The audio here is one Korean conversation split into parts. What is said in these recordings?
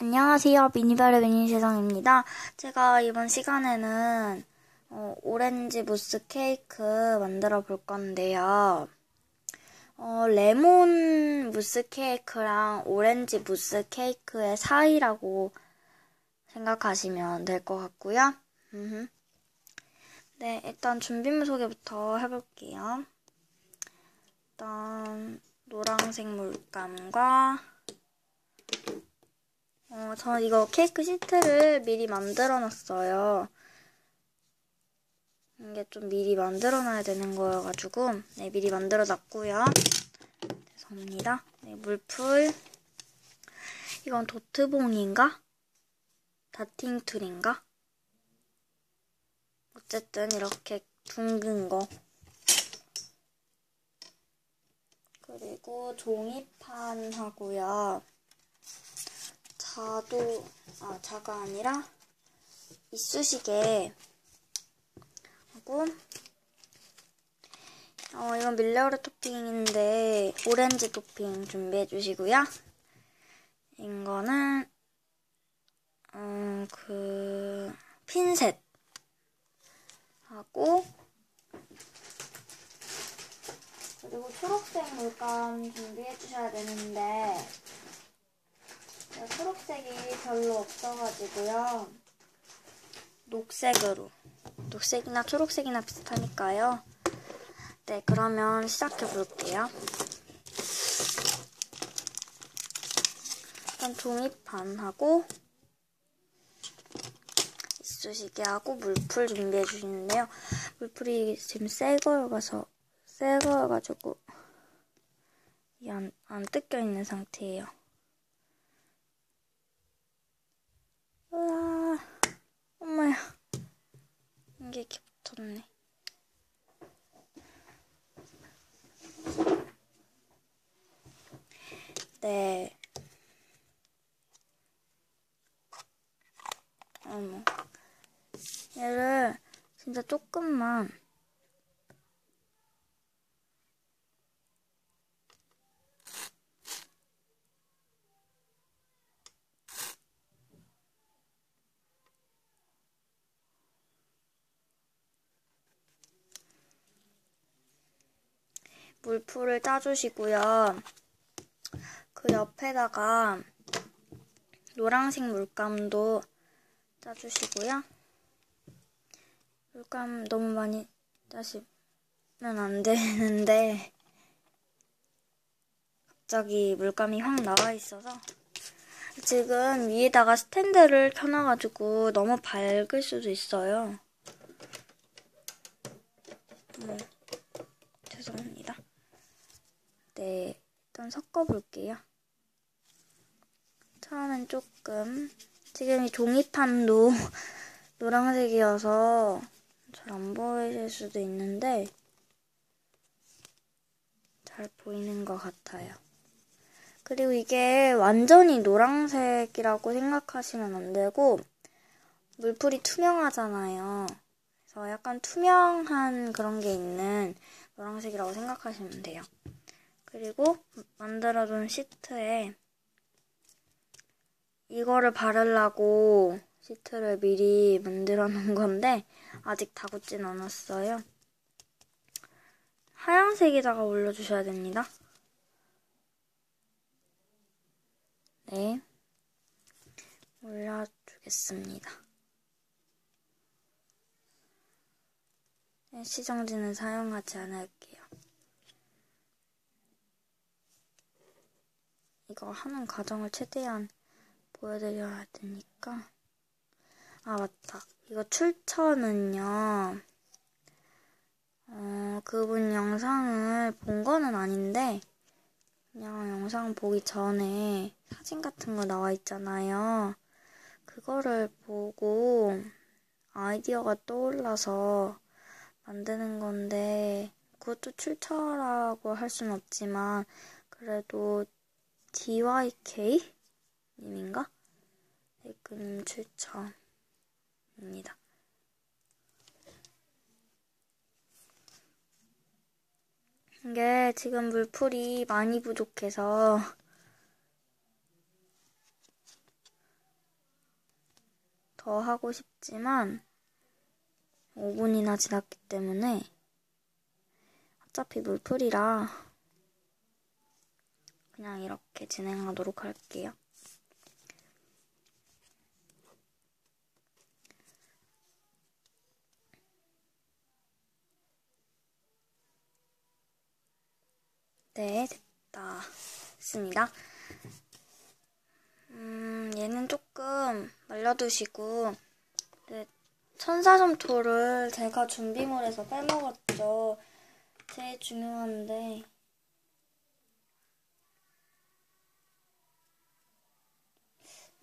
안녕하세요. 미니발의 미니세상입니다. 제가 이번 시간에는 어, 오렌지 무스 케이크 만들어 볼 건데요. 어, 레몬 무스 케이크랑 오렌지 무스 케이크의 사이라고 생각하시면 될 것 같고요. 네, 일단 준비물 소개부터 해볼게요. 일단 노란색 물감과 어, 저는 이거 케이크 시트를 미리 만들어 놨어요. 이게 좀 미리 만들어 놔야 되는 거여가지고, 네, 미리 만들어 놨고요. 죄송합니다. 네, 물풀. 이건 도트봉인가? 다팅 툴인가? 어쨌든 이렇게 둥근 거. 그리고 종이판 하고요. 자도 아 자가 아니라 이쑤시개 하고 어 이건 밀레오레 토핑인데 오렌지 토핑 준비해 주시고요. 이거는 어그 핀셋 하고 그리고 초록색 물감 준비해 주셔야 되는데 초록색이 별로 없어가지고요. 녹색으로. 녹색이나 초록색이나 비슷하니까요. 네, 그러면 시작해 볼게요. 일단 종이판하고 이쑤시개하고 물풀 준비해 주시는데요. 물풀이 지금 새 거여가서 새 거여가지고 안, 안 뜯겨 있는 상태예요. 우와, 엄마야. 이게 이렇게 붙었네. 네. 어머. 얘를 진짜 조금만 물풀을 짜주시고요. 그 옆에다가 노란색 물감도 짜주시고요. 물감 너무 많이 짜시면 안 되는데 갑자기 물감이 확 나와 있어서 지금 위에다가 스탠드를 켜놔가지고 너무 밝을 수도 있어요. 음, 죄송합니다. 네, 일단 섞어볼게요. 처음엔 조금 지금 이 종이판도 노란색이어서 잘 안 보이실 수도 있는데 잘 보이는 것 같아요. 그리고 이게 완전히 노란색이라고 생각하시면 안 되고 물풀이 투명하잖아요. 그래서 약간 투명한 그런 게 있는 노란색이라고 생각하시면 돼요. 그리고 만들어둔 시트에 이거를 바르려고 시트를 미리 만들어 놓은 건데 아직 다 굳진 않았어요. 하얀색에다가 올려주셔야 됩니다. 네. 올려주겠습니다. 네, 시정지는 사용하지 않을게요. 이거 하는 과정을 최대한 보여드려야 되니까. 아, 맞다. 이거 출처는요, 어, 그분 영상을 본 거는 아닌데, 그냥 영상 보기 전에 사진 같은 거 나와 있잖아요. 그거를 보고 아이디어가 떠올라서 만드는 건데, 그것도 출처라고 할순 없지만, 그래도 DYK? 님인가? 댓글님 출처입니다. 이게 지금 물풀이 많이 부족해서 더 하고 싶지만 5분이나 지났기 때문에 어차피 물풀이라 그냥 이렇게 진행하도록 할게요. 네, 됐다. 됐습니다. 음, 얘는 조금 말려두시고, 네, 천사점토를 제가 준비물에서 빼먹었죠. 제일 중요한데,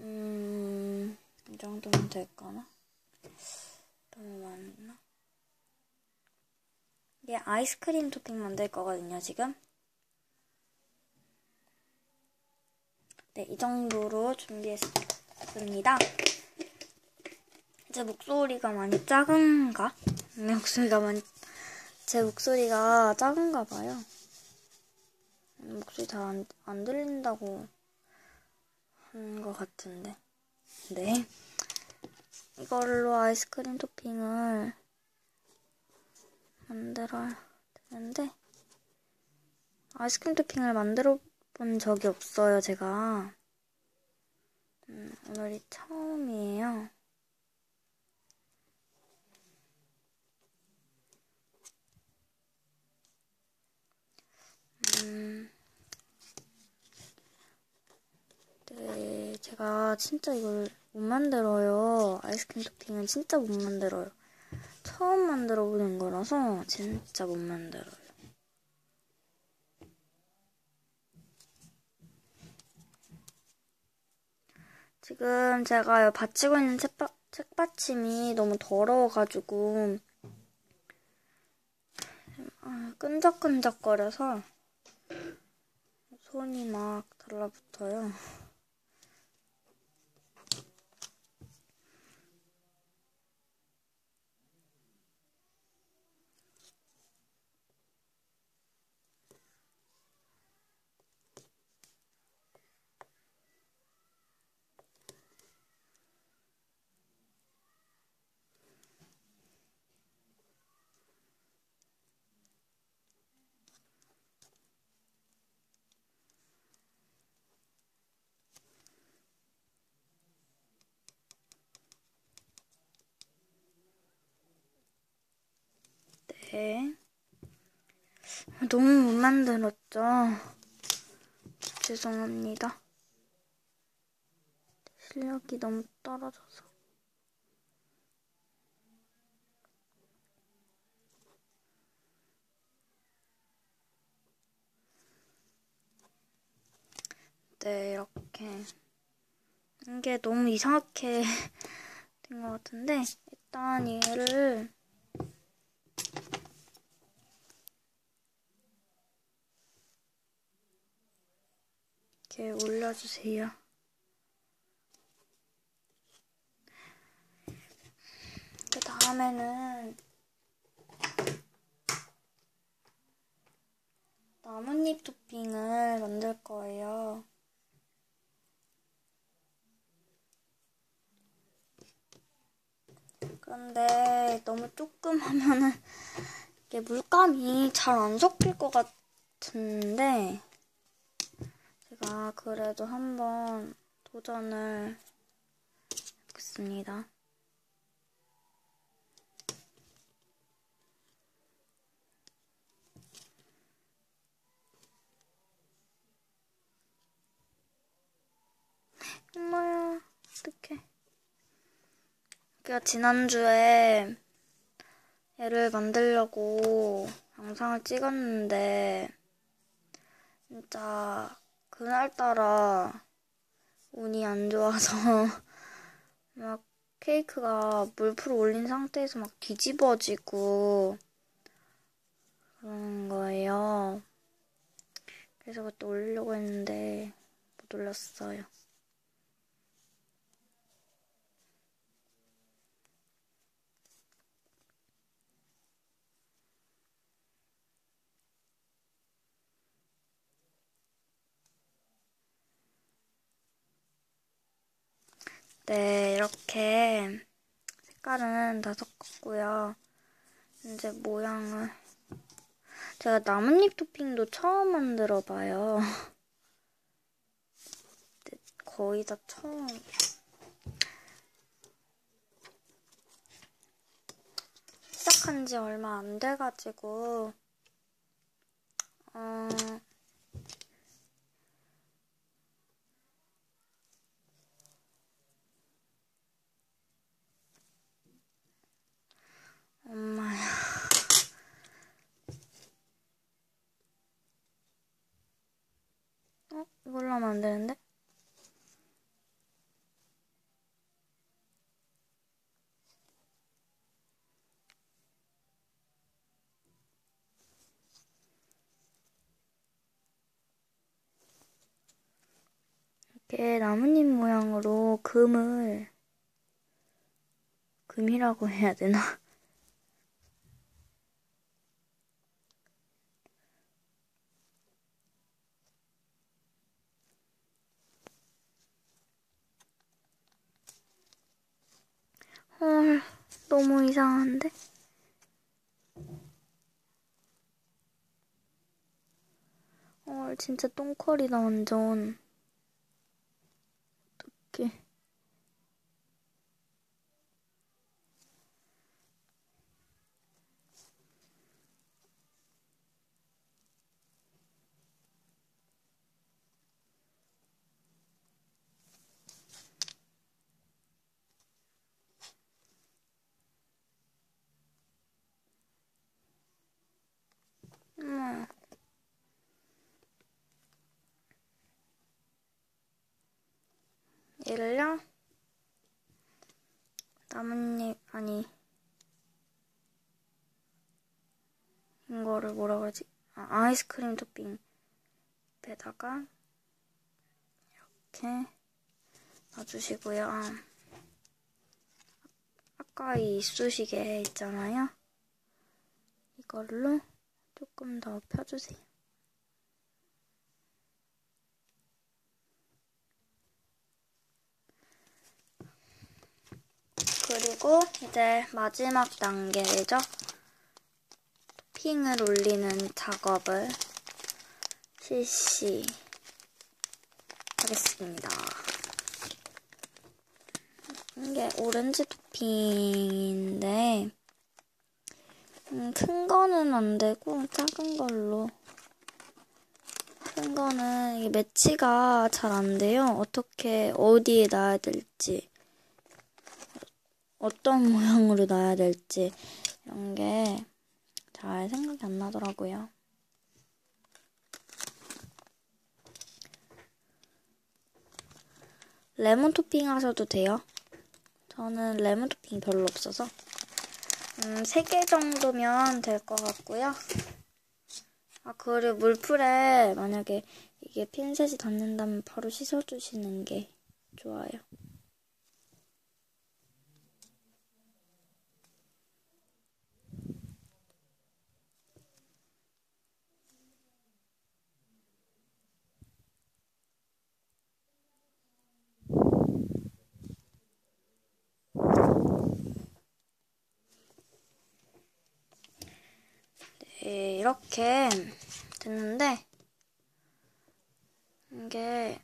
음, 이 정도면 될까나? 너무 많나? 이게 아이스크림 토핑 만들 거거든요, 지금. 네, 이 정도로 준비했습니다. 제 목소리가 많이 작은가? 내 목소리가 많이, 제 목소리가 작은가 봐요. 목소리 잘 안, 안 들린다고 하는 것 같은데. 네. 이걸로 아이스크림 토핑을 만들어야 되는데, 아이스크림 토핑을 만들어 본 적이 없어요, 제가. 음, 오늘이 처음이에요. 음, 네, 제가 진짜 이걸 못 만들어요. 아이스크림 토핑은 진짜 못 만들어요. 처음 만들어 보는 거라서 진짜 못 만들어요. 지금 제가 받치고 있는 책바, 책받침이 너무 더러워가지고 아, 끈적끈적거려서 손이 막 달라붙어요. 네. 너무 못 만들었죠? 죄송합니다. 실력이 너무 떨어져서. 네, 이렇게. 이게 너무 이상하게 된 것 같은데, 일단 얘를 이렇게 올려주세요. 그 다음에는 나뭇잎 토핑을 만들 거예요. 그런데 너무 조금 하면은 이게 물감이 잘 안 섞일 것 같은데 제가 그래도 한번 도전을 해보겠습니다. 엄마야, 어떡해. 제가 지난주에 얘를 만들려고 영상을 찍었는데, 진짜 그날따라 운이 안 좋아서 막 케이크가 물풀 올린 상태에서 막 뒤집어지고 그러는 거예요. 그래서 그때 올리려고 했는데 못 올렸어요. 네, 이렇게 색깔은 다 섞었고요. 이제 모양을 제가 나뭇잎 토핑도 처음 만들어 봐요. 거의 다 처음. 시작한 지 얼마 안 돼가지고, 어, 엄마야. 어? 이걸로 하면 안 되는데? 이렇게 나뭇잎 모양으로 금을 금이라고 해야 되나? 너무 이상한데? 헐, 진짜 똥컬이다, 완전. 어떡해. 엄마. 얘를요? 나뭇잎, 아니. 이거를 뭐라 그러지? 아, 아이스크림 토핑에다가 이렇게 놔주시고요. 아까 이 이쑤시개 있잖아요. 이걸로 조금 더 펴주세요. 그리고 이제 마지막 단계죠. 토핑을 올리는 작업을 실시하겠습니다. 이게 오렌지 토핑인데 음, 큰 거는 안 되고 작은 걸로 큰 거는 매치가 잘 안 돼요. 어떻게 어디에 놔야 될지 어떤 모양으로 놔야 될지 이런 게 잘 생각이 안 나더라고요. 레몬 토핑 하셔도 돼요. 저는 레몬 토핑이 별로 없어서 음, 3개 정도면 될 것 같고요. 아, 그리고 물풀에 만약에 이게 핀셋이 닿는다면 바로 씻어주시는 게 좋아요. 이렇게 됐는데 이게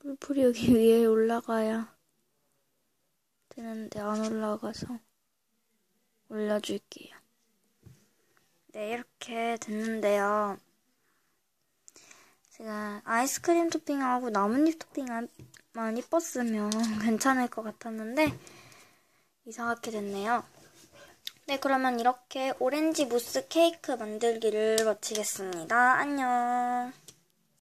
물풀이 여기 위에 올라가야 되는데 안 올라가서 올려줄게요. 네, 이렇게 됐는데요. 제가 아이스크림 토핑하고 나뭇잎 토핑만 이뻤으면 괜찮을 것 같았는데 이상하게 됐네요. 네, 그러면 이렇게 오렌지 무스 케이크 만들기를 마치겠습니다. 안녕.